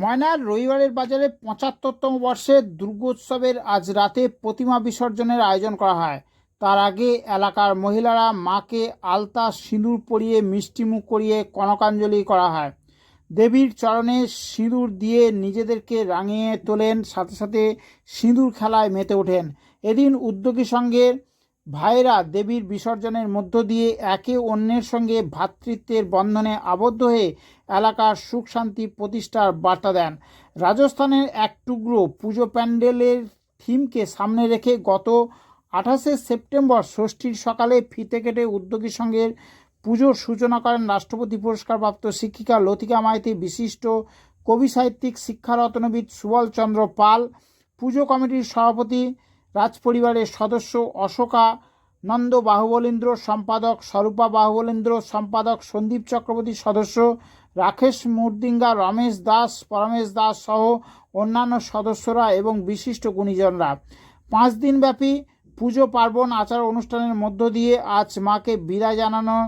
ময়নার রবিবারের বাজারে পঁচাত্তরতম বর্ষের দুর্গোৎসবের আজ রাতে প্রতিমা বিসর্জনের আয়োজন করা হয়। তার আগে এলাকার মহিলারা মাকে আলতা সিঁদুর পরিয়ে মিষ্টিমুখ করিয়ে কনকাঞ্জলি করা হয়। দেবীর চরণে সিঁদুর দিয়ে নিজেদেরকে রাঙিয়ে তোলেন, সাথে সাথে সিঁদুর খেলায় মেতে ওঠেন। এদিন উদ্যোগী সঙ্গের ভাইয়েরা দেবীর বিসর্জনের মধ্য দিয়ে একে অন্যের সঙ্গে ভ্রাতৃত্বের বন্ধনে আবদ্ধ হয়ে এলাকার সুখ শান্তি প্রতিষ্ঠার বার্তা দেন। রাজস্থানের এক টুকরো পুজো প্যান্ডেলের থিমকে সামনে রেখে গত আঠাশে সেপ্টেম্বর ষষ্ঠীর সকালে ফিতে কেটে উদ্যোগী সঙ্গের পুজোর সূচনা করেন রাষ্ট্রপতি পুরস্কারপ্রাপ্ত শিক্ষিকা লতিকা মাইতি, বিশিষ্ট কবি সাহিত্যিক, শিক্ষারত্নবিদ সুবল চন্দ্র পাল, পুজো কমিটির সভাপতি রাজপরিবারের সদস্য অশোকা নন্দ বাহুবলেন্দ্র, সম্পাদক স্বরূপা বাহুবলেন্দ্র, সম্পাদক সন্দীপ চক্রবর্তী সদস্য রাকেশ মুর্দিঙ্গা, রমেশ দাস, পরমেশ দাস সহ অন্যান্য সদস্যরা এবং বিশিষ্ট গুণীজনরা। পাঁচ দিনব্যাপী পুজো পার্বণ আচার অনুষ্ঠানের মধ্য দিয়ে আজ মাকে বিদায় জানানোর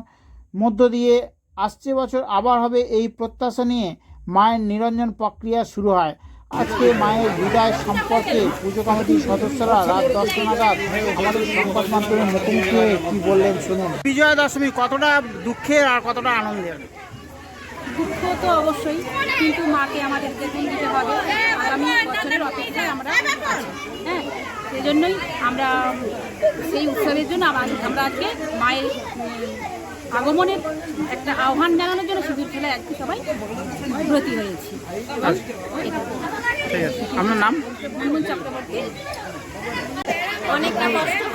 মধ্য দিয়ে আসছে বছর আবার হবে এই প্রত্যাশা নিয়ে মায়ের নিরঞ্জন প্রক্রিয়া শুরু হয়। আজকে মায়ের বিদায় সম্পর্কে পুজো কমিটির সদস্যরা রাত দশটা নাগাদ আমাদের সংবাদ মাধ্যমে মুখোমুখি হয়ে কি বললেন শুনুন। বিজয়া দশমী কতটা দুঃখের আর কতটা আনন্দের? দুঃখ তো অবশ্যই কিন্তু মাকে আমাদেরকে দিন দিতে হবে। আগামী বছরের অপেক্ষায় আমরা হ্যাঁ সেই জন্যই আমরা সেই উৎসবের জন্য আমা- আমরা আজকে মায়ের আগমনের একটা আহ্বান জানানোর জন্য সিঁদুর খেলায় আজকে সবাই ব্রতী হয়েছি। আপনার নাম? অনেকটা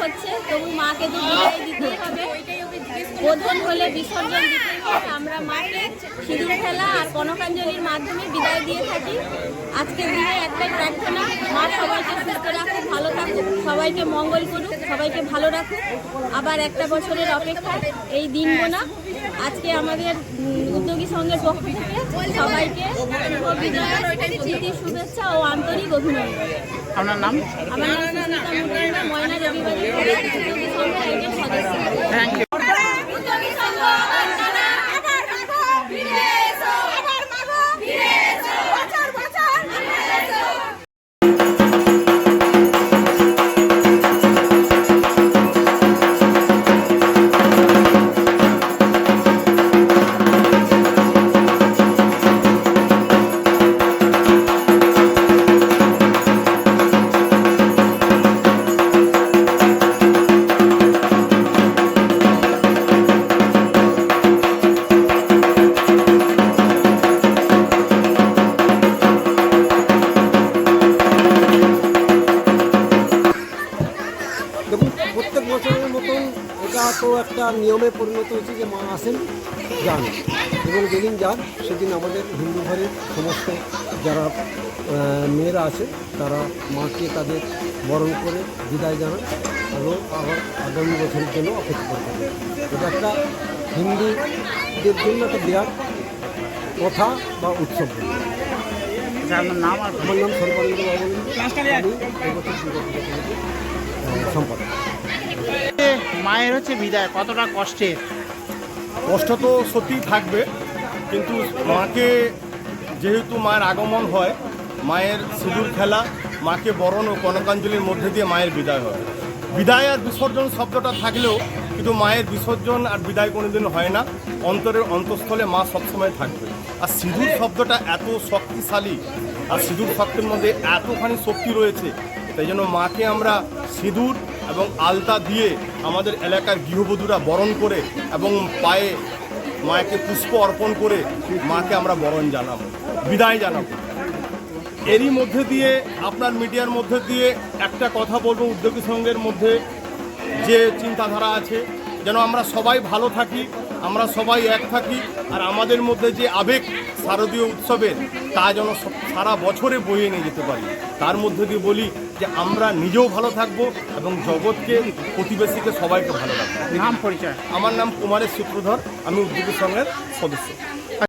হচ্ছে, তবু মাকে হলে আমরা মাকে খেলা আর মাধ্যমে বিদায় দিয়ে থাকি। দিনে প্রার্থনা। মা সবাইকে ভালো সবাইকে মঙ্গল করুক, সবাইকে ভালো রাখুক। আবার একটা বছরের অপেক্ষা এই দিন গোনা আজকে আমাদের উদ্যোগী সংঘের পক্ষ থেকে সবাইকে বিজয়ার শুভেচ্ছা ও আন্তরিক অভিনন্দন। আপনার নাম? আমার নাম সুস্মিতা ময়না সদস্য। দেখুন প্রত্যেক বছরের মতন এটা তো একটা নিয়মে পরিণত হয়েছে যে মা আসেন যান। এবং যেদিন যান সেদিন আমাদের হিন্দু ঘরের সমস্ত যারা মেয়েরা আছে তারা মাকে তাদের বরণ করে বিদায় জানান এবং আবার আগামী বছরের জন্য অপেক্ষা করে থাকেন। এটা একটা হিন্দুদের জন্য একটা বিরাট কথা বা উৎসব। আচ্ছা, নাম আমার নাম সর্বানন্দ বাবু আমি এবছর দুর্গা পূজা সম্পাদক মায়ের হচ্ছে বিদায় কতটা কষ্টের? কষ্ট তো সত্যিই থাকবে কিন্তু মাকে যেহেতু মায়ের আগমন হয় মায়ের সিঁদুর খেলা মাকে বরণ ও কনকাঞ্জলির মধ্যে দিয়ে মায়ের বিদায় হয়। বিদায় আর বিসর্জন শব্দটা থাকলেও কিন্তু মায়ের বিসর্জন আর বিদায় কোনোদিন হয় না অন্তরের অন্তঃস্থলে মা সবসময় থাকবে। আর সিঁদুর শব্দটা এত শক্তিশালী আর সিঁদুর শব্দের মধ্যে এতখানি শক্তি রয়েছে তাই জন্য মাকে আমরা সিঁদুর এবং আলতা দিয়ে আমাদের এলাকার গৃহবধূরা বরণ করে এবং পায়ে মাকে পুষ্প অর্পণ করে মাকে আমরা বরণ জানাব, বিদায় জানাব। এরই মধ্যে দিয়ে, আপনার মিডিয়ার মধ্যে দিয়ে একটা কথা বলব উদ্যোগী সংঘের মধ্যে, যে চিন্তাধারা আছে, যেন আমরা সবাই ভালো থাকি, আমরা সবাই এক থাকি, আর আমাদের মধ্যে যে আবেগ শারদীয় উৎসবের, তা যেন সারা বছরে বইয়ে নিয়ে যেতে পারি। তার মধ্যে দিয়ে বলি যে আমরা নিজেও ভালো থাকব এবং জগৎকে প্রতিবেশীকে সবাইকে ভালো রাখব। নাম পরিচয়। আমার নাম কুমারের সূত্রধর আমি উদ্যোগী সংঘের সদস্য।